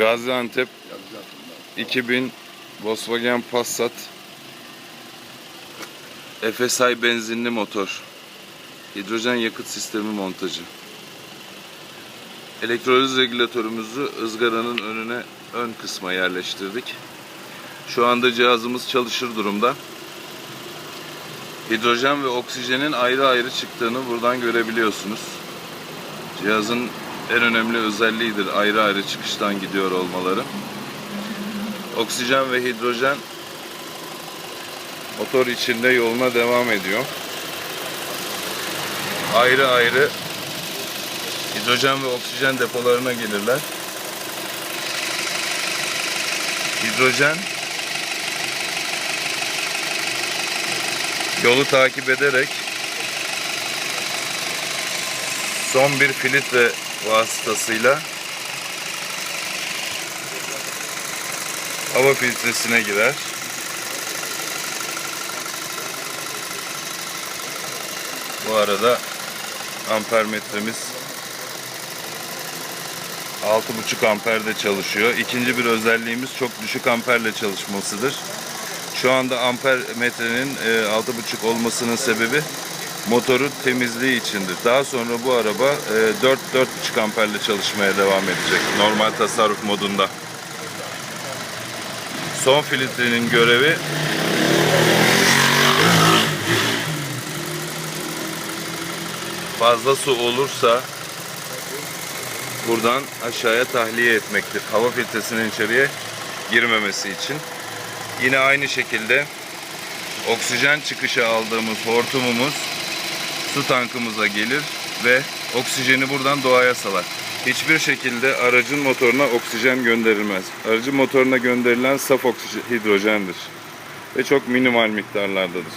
Gaziantep 2000 Volkswagen Passat FSI benzinli motor. Hidrojen yakıt sistemi montajı. Elektroliz regülatörümüzü ızgaranın önüne ön kısma yerleştirdik. Şu anda cihazımız çalışır durumda. Hidrojen ve oksijenin ayrı ayrı çıktığını buradan görebiliyorsunuz. Cihazın en önemli özelliğidir ayrı ayrı çıkıştan gidiyor olmaları. Oksijen ve hidrojen motor içinde yoluna devam ediyor. Ayrı ayrı hidrojen ve oksijen depolarına gelirler. Hidrojen yolu takip ederek son bir filtre vasıtasıyla hava filtresine girer. Bu arada ampermetremiz 6,5 amperde çalışıyor. İkinci bir özelliğimiz çok düşük amperle çalışmasıdır. Şu anda ampermetrenin e, 6,5 olmasının sebebi motoru temizliği içindir. Daha sonra bu araba e, 4-4,5 amperle çalışmaya devam edecek. Normal tasarruf modunda. Son filtrenin görevi fazla su olursa buradan aşağıya tahliye etmektir. Hava filtresinin içeriye girmemesi için. Yine aynı şekilde oksijen çıkışı aldığımız hortumumuz su tankımıza gelir ve oksijeni buradan doğaya salar. Hiçbir şekilde aracın motoruna oksijen gönderilmez. Aracın motoruna gönderilen saf oksijen, hidrojendir. Ve çok minimal miktarlardadır.